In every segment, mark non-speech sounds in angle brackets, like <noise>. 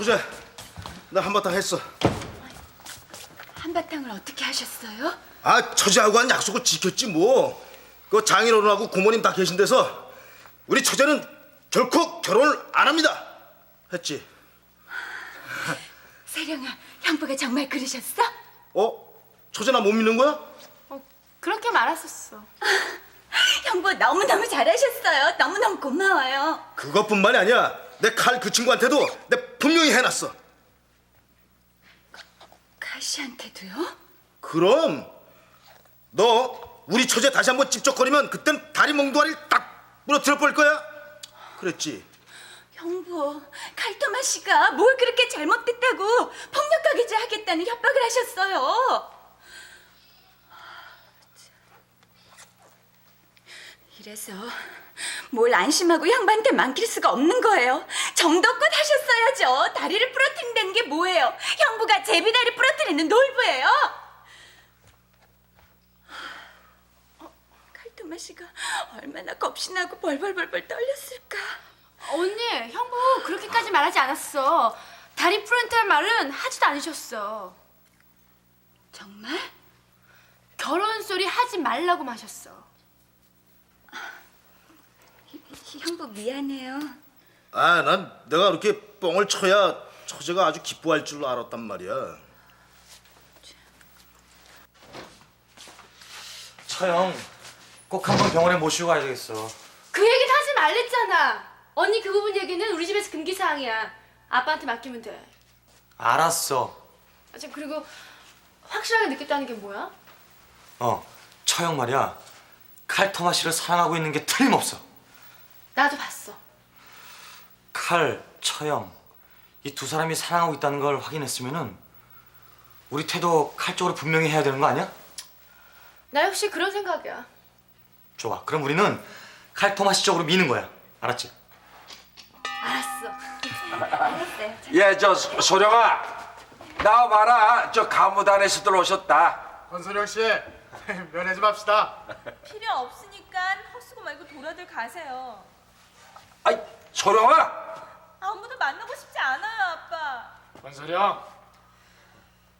조제, 나 한바탕 했어. 한바탕을 어떻게 하셨어요? 아, 처제하고 한 약속을 지켰지 뭐. 그 장인어른하고 고모님 다 계신 데서 우리 처제는 결코 결혼을 안 합니다. 했지. <laughs> 세령아, 형부가 정말 그러셨어? 어? 처제 나 못 믿는 거야? 어, 그렇게 말했었어. <laughs> 형부 너무너무 잘하셨어요. 너무너무 고마워요. 그것뿐만이 아니야. 내 칼 그 친구한테도 내 분명히 해놨어. 가시한테도요? 그럼 너 우리 처제 다시 한번 찝쩍거리면 그땐 다리 몽둥아리를 딱 부러뜨려 볼 거야. 그랬지. 형부, 칼토마 씨가 뭘 그렇게 잘못됐다고 폭력하게 하겠다는 협박을 하셨어요. 이래서 뭘 안심하고 형부한테 맡길 수가 없는 거예요. 정도껏 하셨어야죠. 다리를 부러뜨린다는 게 뭐예요? 형부가 제비다리 부러뜨리는 놀부예요. 어, 칼토마 씨가 얼마나 겁신하고 벌벌벌벌 떨렸을까. 언니, 형부 그렇게까지 말하지 않았어. 다리 프렌트할 말은 하지도 않으셨어. 정말? 결혼 소리 하지 말라고 마셨어. 형부 미안해요. 아, 난 내가 이렇게 뻥을 쳐야 처제가 아주 기뻐할 줄 알았단 말이야. 처형 꼭 한번 병원에 모시고 가야 되겠어. 그 얘기는 하지 말랬잖아. 언니 그 부분 얘기는 우리 집에서 금기 사항이야. 아빠한테 맡기면 돼. 알았어. 아, 저 그리고 확실하게 느꼈다는 게 뭐야? 어, 처형 말이야. 칼 토마 씨를 사랑하고 있는 게 틀림없어. 나도 봤어. 칼, 처형 이 두 사람이 사랑하고 있다는 걸 확인했으면은 우리 태도 칼 쪽으로 분명히 해야 되는 거 아니야? 나 역시 그런 생각이야. 좋아. 그럼 우리는 칼 토마 씨 쪽으로 미는 거야. 알았지? 알았어. <laughs> 예, 저 소- 소령아, 나와 봐라. 저 가무단에서들 오셨다. 권소령 씨 <laughs> 면회 좀 합시다. 필요 없으니까 헛수고 말고 돌아들 가세요. 아이, 소령아, 아무도 만나고 싶지 않아요, 아빠. 권소령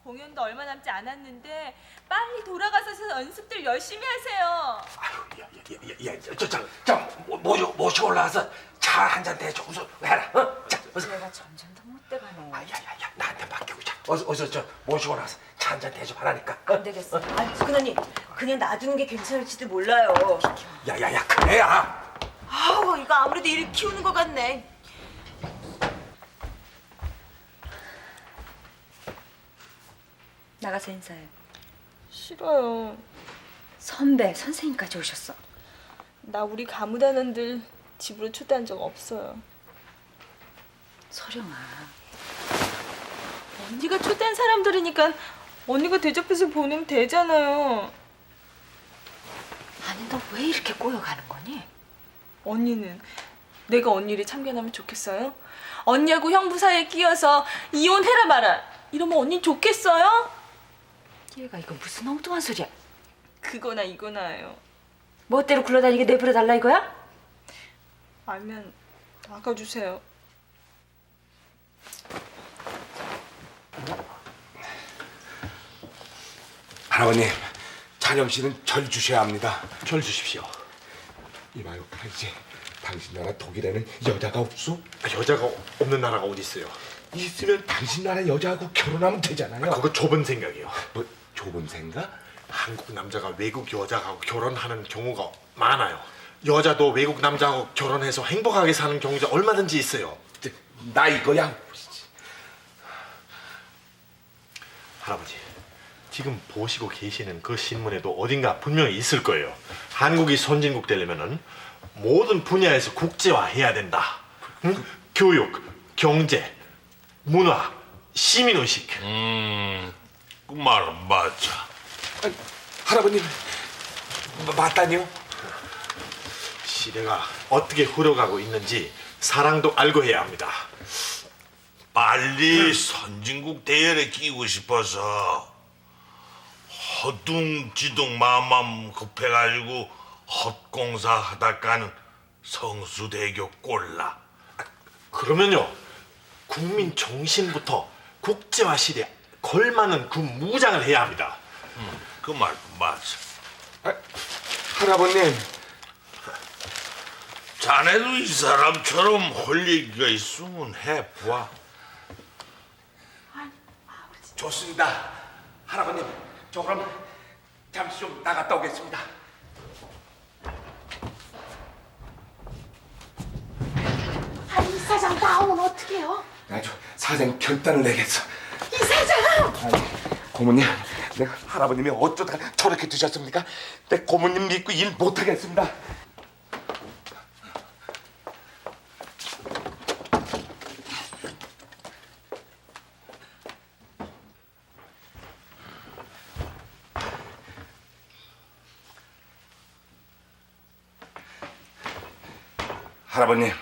공연도 얼마 남지 않았는데 빨리 돌아가서 연습들 열심히 하세요. 아유, 야, 야, 야, 야, 저, 저, 저, 모- 모셔, 모셔 올라와서 차 한 잔 대줘. 우선 해라. 어? 자, 어서. 내가 점점 더 못돼가네. 아, 야, 야, 야, 나한테 맡기고 자. 어서, 어서 저 모시고 나서 차 한 잔 대줘 하라니까. 어? 안 되겠어. 아, 그나니 그냥 놔두는 게 괜찮을지도 몰라요. 야, 야, 야, 그래야. 아우, 이거 아무래도 일 키우는 것 같네. 나가서 인사해. 싫어요. 선배, 선생님까지 오셨어. 나 우리 가무단원들 집으로 초대한 적 없어요. 소령아, 언니가 초대한 사람들이니까 언니가 대접해서 보내면 되잖아요. 아니 너 왜 이렇게 꼬여가는 거니? 언니는 내가 언니를 참견하면 좋겠어요? 언니하고 형부 사이에 끼어서 이혼해라 마라. 이러면 언니 좋겠어요? 얘가 이거 무슨 엉뚱한 소리야? 그거나 이거나예요. 멋대로 굴러다니게 내버려 달라 이거야? 알면 나가주세요. 할아버님, 찬영 씨는 절 주셔야 합니다. 절 주십시오. 이봐요, 당신. 당신 나라 독일에는 여자가 없어? 여자가 없는 나라가 어디 있어요? 있으면 당신 나라 여자하고 결혼하면 되잖아요. 그거 좁은 생각이에요. 뭐 좁은 생각? 한국 남자가 외국 여자하고 결혼하는 경우가 많아요. 여자도 외국 남자하고 결혼해서 행복하게 사는 경우가 얼마든지 있어요. 나 이거야. 할아버지, 지금 보시고 계시는 그 신문에도 어딘가 분명히 있을 거예요. 한국이 선진국 되려면은 모든 분야에서 국제화해야 된다. 응? 교육, 경제, 문화, 시민의식. 그 말은 맞아. 할아버님 마- 맞다니요? 시대가 어떻게 흘러가고 있는지 사랑도 알고 해야 합니다. 빨리 선진국 대열에 끼고 싶어서 허둥지둥 마음만 급해가지고 헛공사 하다가는 성수대교 꼴라. 그러면요 국민 정신부터 국제화 시대에 걸맞는 그 무장을 해야 합니다. 그 말 맞아. 아, 할아버님 자네도 이 사람처럼 할 얘기가 있으면 해봐. 좋습니다. 할아버님 저 그럼 잠시 좀 나갔다 오겠습니다. 아니 사장 나오면 어떡해요? 아주 사장 결단을 내겠어. 이 사장! 아니, 고모님, 내가 할아버님이 어쩌다가 저렇게 두셨습니까? 내 고모님 믿고 일 못하겠습니다. 할아버님,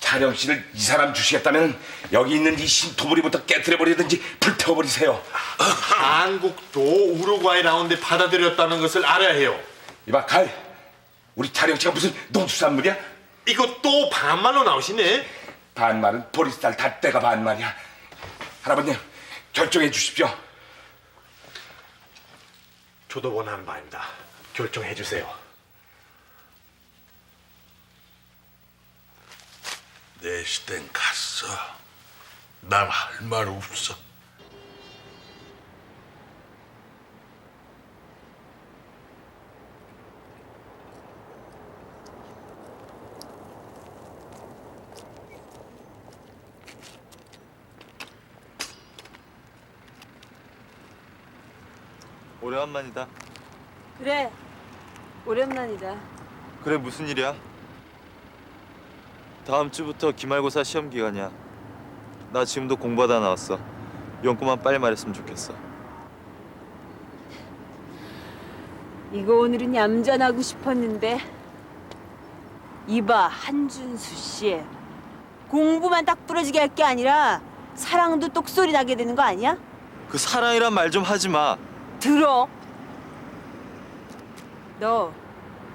차령 씨를 이 사람 주시겠다면 여기 있는 이 신토부리부터 깨뜨려 버리든지 불태워 버리세요. 한국도 우루과이 라운드에 받아들였다는 것을 알아야 해요. 이봐 칼, 우리 차령 씨가 무슨 농수산물이야? 이거 또 반말로 나오시네. 반말은 보리쌀 달 때가 반말이야. 할아버님 결정해 주십시오. 저도 원하는 바입니다. 결정해 주세요. 내 시댄 갔어. 난 할 말 없어. 오래간만이다. 그래 오랜만이다. 그래 무슨 일이야? 다음 주부터 기말고사 시험 기간이야. 나 지금도 공부하다 나왔어. 연구만 빨리 말했으면 좋겠어. 이거 오늘은 얌전하고 싶었는데 이봐 한준수 씨 공부만 딱 부러지게 할 게 아니라 사랑도 똑소리 나게 되는 거 아니야? 그 사랑이란 말 좀 하지 마. 들어. 너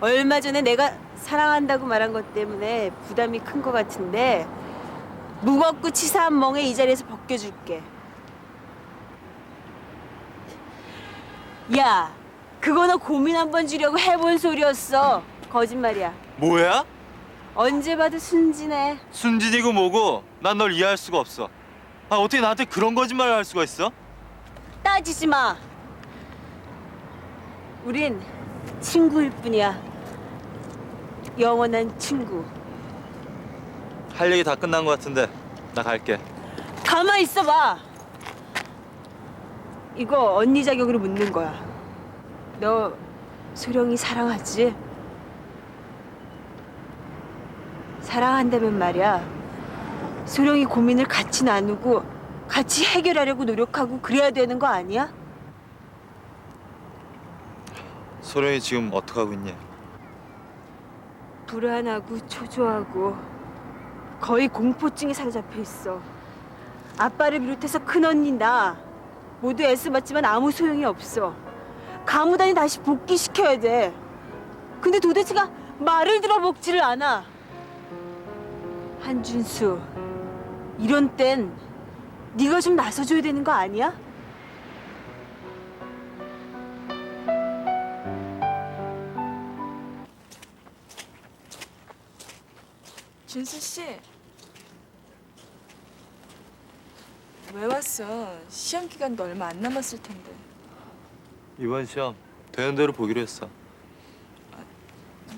얼마 전에 내가 사랑한다고 말한 것 때문에 부담이 큰 것 같은데 무겁고 치사한 멍에 이 자리에서 벗겨줄게. 야, 그거 너 고민 한 번 주려고 해본 소리였어. 거짓말이야. 뭐야? 언제 봐도 순진해. 순진이고 뭐고 난 널 이해할 수가 없어. 아 어떻게 나한테 그런 거짓말을 할 수가 있어? 따지지 마. 우린 친구일 뿐이야. 영원한 친구. 할 얘기 다 끝난 것 같은데 나 갈게. 가만 있어봐. 이거 언니 자격으로 묻는 거야. 너 소령이 사랑하지? 사랑한다면 말이야. 소령이 고민을 같이 나누고 같이 해결하려고 노력하고 그래야 되는 거 아니야? 소령이 지금 어떻게 하고 있니? 불안하고 초조하고 거의 공포증에 사로잡혀 있어. 아빠를 비롯해서 큰 언니 나 모두 애써봤지만 아무 소용이 없어. 가무단이 다시 복귀시켜야 돼. 근데 도대체가 말을 들어먹지를 않아. 한준수, 이런 땐 네가 좀 나서줘야 되는 거 아니야? 준수 씨. 왜 왔어? 시험 기간도 얼마 안 남았을 텐데. 이번 시험 되는 대로 보기로 했어.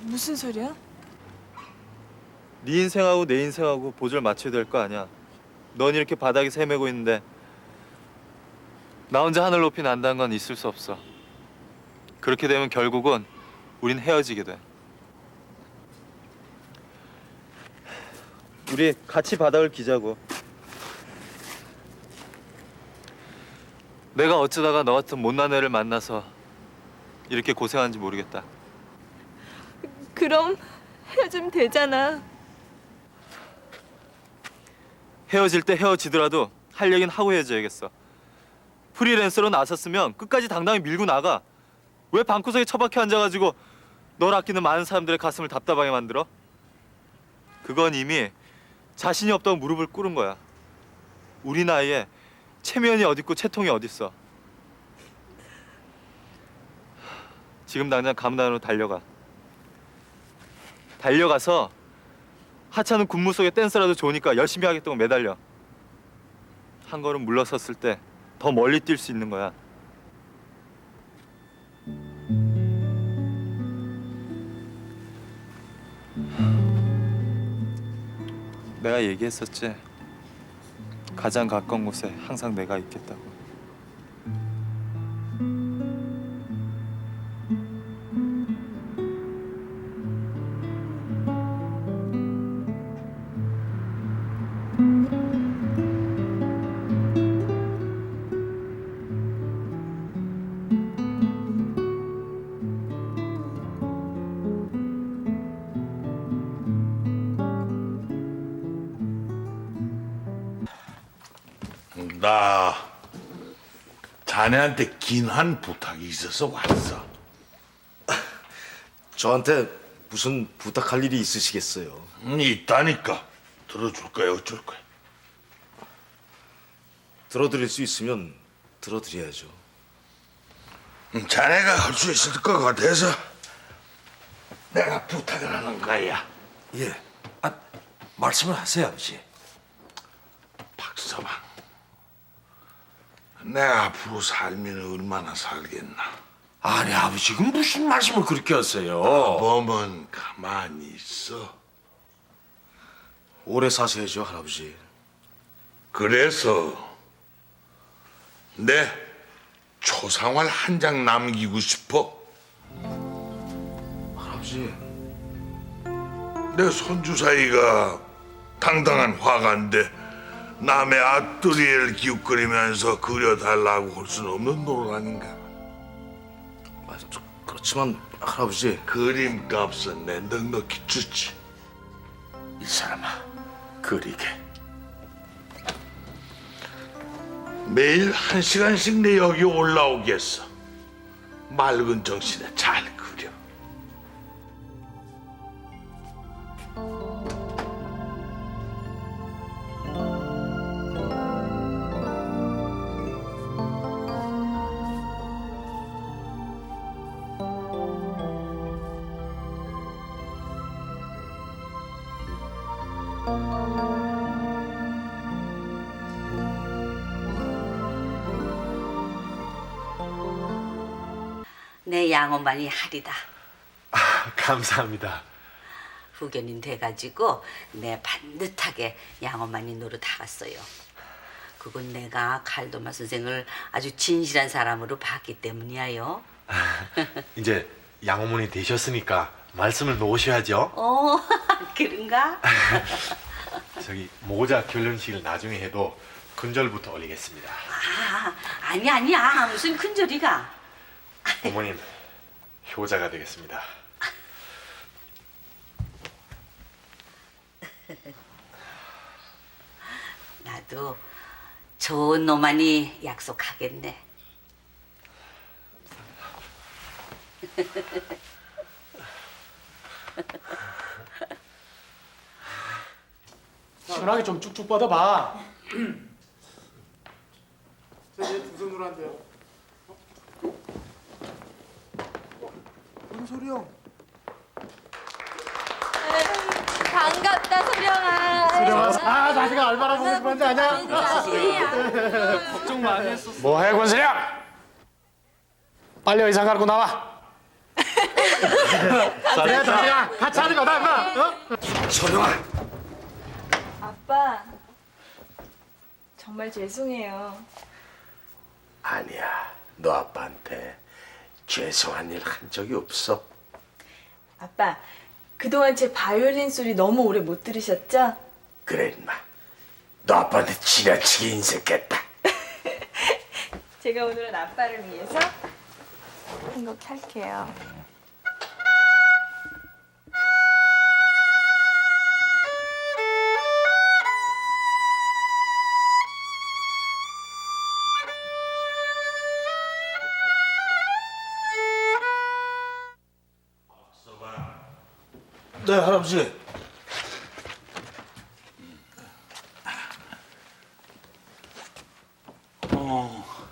무슨 소리야? 네 인생하고 내 인생하고 보조를 맞춰야 될 거 아니야. 넌 이렇게 바닥에 헤매고 있는데 나 혼자 하늘 높이 난다는 건 있을 수 없어. 그렇게 되면 결국은 우린 헤어지게 돼. 우리 같이 바닥을 기자고. 내가 어쩌다가 너 같은 못난 애를 만나서 이렇게 고생하는지 모르겠다. 그럼 헤어지면 되잖아. 헤어질 때 헤어지더라도 할 얘기는 하고 헤어져야겠어. 프리랜서로 나섰으면 끝까지 당당히 밀고 나가. 왜 방구석에 처박혀 앉아가지고 널 아끼는 많은 사람들의 가슴을 답답하게 만들어? 그건 이미 자신이 없다고 무릎을 꿇은 거야. 우리 나이에 체면이 어딨고 채통이 어딨어. 지금 당장 가무단으로 달려가. 달려가서 하찮은 군무 속에 댄스라도 좋으니까 열심히 하겠다고 매달려. 한 걸음 물러섰을 때 더 멀리 뛸 수 있는 거야. 내가 얘기했었지. 가장 가까운 곳에 항상 내가 있겠다고. 나 자네한테 긴 한 부탁이 있어서 왔어. 저한테 무슨 부탁할 일이 있으시겠어요? 음, 있다니까. 들어줄 거야 어쩔 거야. 들어드릴 수 있으면 들어드려야죠. 음, 자네가 할 수 있을 것 같아서 내가 부탁을 하는 거야. 예. 아, 말씀을 하세요, 아버지. 박서방. 내가 앞으로 살면 얼마나 살겠나. 아니 아버지 그 무슨 말씀을 그렇게 하세요? 범은 가만히 있어. 오래 사셔야죠, 할아버지. 그래서 내 초상활 한 장 남기고 싶어. 할아버지, 내 손주 사이가 당당한 화가인데 남의 앞두리를 기웃거리면서 그려달라고 할 수는 없는 노릇 아닌가? 아, 저, 그렇지만 할아버지 그림값은 내 넉넉히 주지. 이 사람아 그리게 매일 한 시간씩 내 여기 올라오겠어. 맑은 정신에 잘 그 내 양어만이 하리다. 감사합니다. 후견인 돼가지고 내 반듯하게 양어만이 노릇 하갔어요. 그건 내가 칼도마 선생을 아주 진실한 사람으로 봤기 때문이야요. <laughs> 이제 양어머니 되셨으니까 말씀을 놓으셔야죠. 어, <laughs> 그런가? <laughs> 저기 모자 결혼식을 나중에 해도 근절부터 올리겠습니다. 아, 아니 아니야. 무슨 큰절이가. 어머님 효자가 되겠습니다. <laughs> 나도 좋은 놈만이 약속하겠네. <laughs> 시원하게 좀 쭉쭉 뻗어봐. 이제 두 손으로 한대요. <laughs> 뭔 소리야? 반갑다 소령아. 아, 자식아 얼마나 보고 싶었는지 아냐? 걱정 많이 했었어. 뭐해 권수령? 빨리 의상 갈고 나와. 그래 자식아 같이 하는 거다 임마. 어? 서령아, 아빠 정말 죄송해요. 아니야 너 아빠한테 죄송한 일 한 적이 없어 아빠 그동안 제 바이올린 소리 너무 오래 못 들으셨죠? 그래 임마 너 아빠한테 지나치게 인색했다 <laughs> 제가 오늘은 아빠를 위해서 한곡 할게요. 됐어요, 할아버지. 어,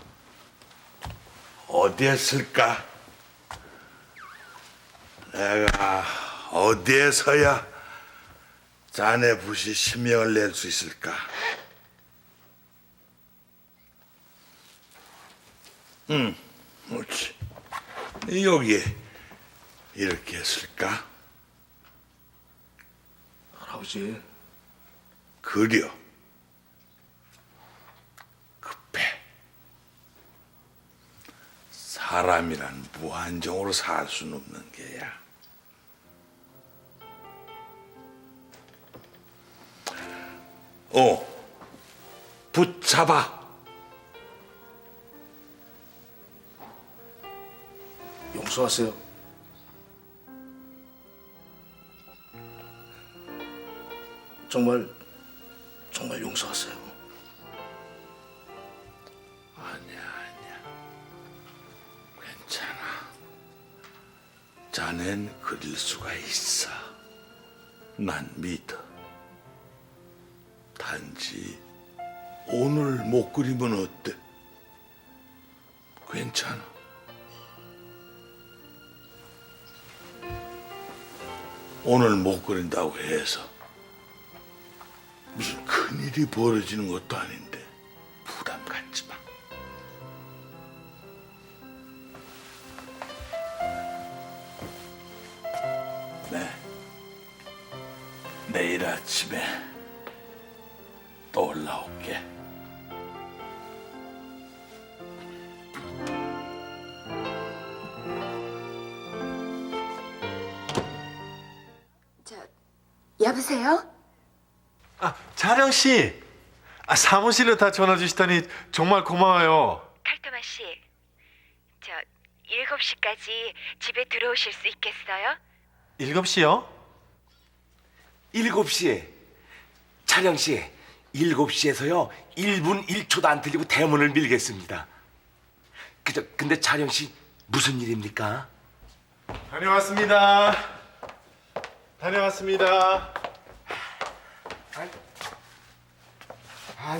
어디에 쓸까? 내가 어디에서야 자네 붓이 심명을 낼 수 있을까? 응, 음, 옳지. 여기에 이렇게 쓸까? 할아버지 그려. 급해. 사람이란 무한정으로 살 수는 없는 게야. 어, 붙잡아. 용서하세요. 정말 정말 용서하세요. 아니야, 아니야. 괜찮아. 자넨 그릴 수가 있어. 난 믿어. 단지 오늘 못 그리면 어때? 괜찮아. 오늘 못 그린다고 해서 일이 벌어지는 것도 아닌데 부담 갖지 마. 네. 내일 아침에 또 올라올게. 저 여보세요? 아, 자령 씨. 아, 사무실로 다 전화 주시더니 정말 고마워요. 칼토마 씨, 저 7시까지 집에 들어오실 수 있겠어요? 일곱 시요? 일곱 시에 차령 씨 일곱 시에서요 1분 1초도 안 틀리고 대문을 밀겠습니다. 그저 근데 차령 씨 무슨 일입니까? 다녀왔습니다. 다녀왔습니다. 아니, 아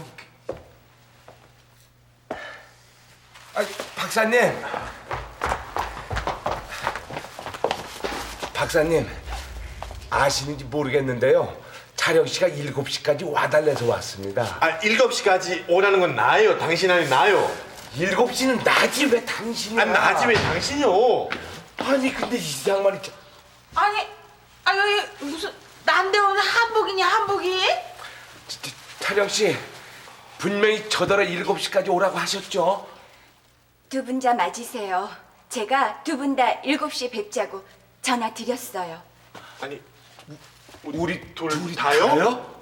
박사님, 박사님 아시는지 모르겠는데요. 차령 씨가 일곱 시까지 와달래서 왔습니다. 아, 일곱 시까지 오라는 건 나예요. 당신 아니 나요. 일곱 시는 낮이 왜 당신이야? 아, 나지 왜 당신이요? 아니 근데 이 양반이 참- 아니, 아 여기 무슨 남대원 한복이냐 한복이? 차령 씨 분명히 저더러 일곱 시까지 오라고 하셨죠? 두 분자 맞으세요. 제가 두 분 다 7시에 뵙자고 전화 드렸어요. 아니 우리 둘 다요? 다요?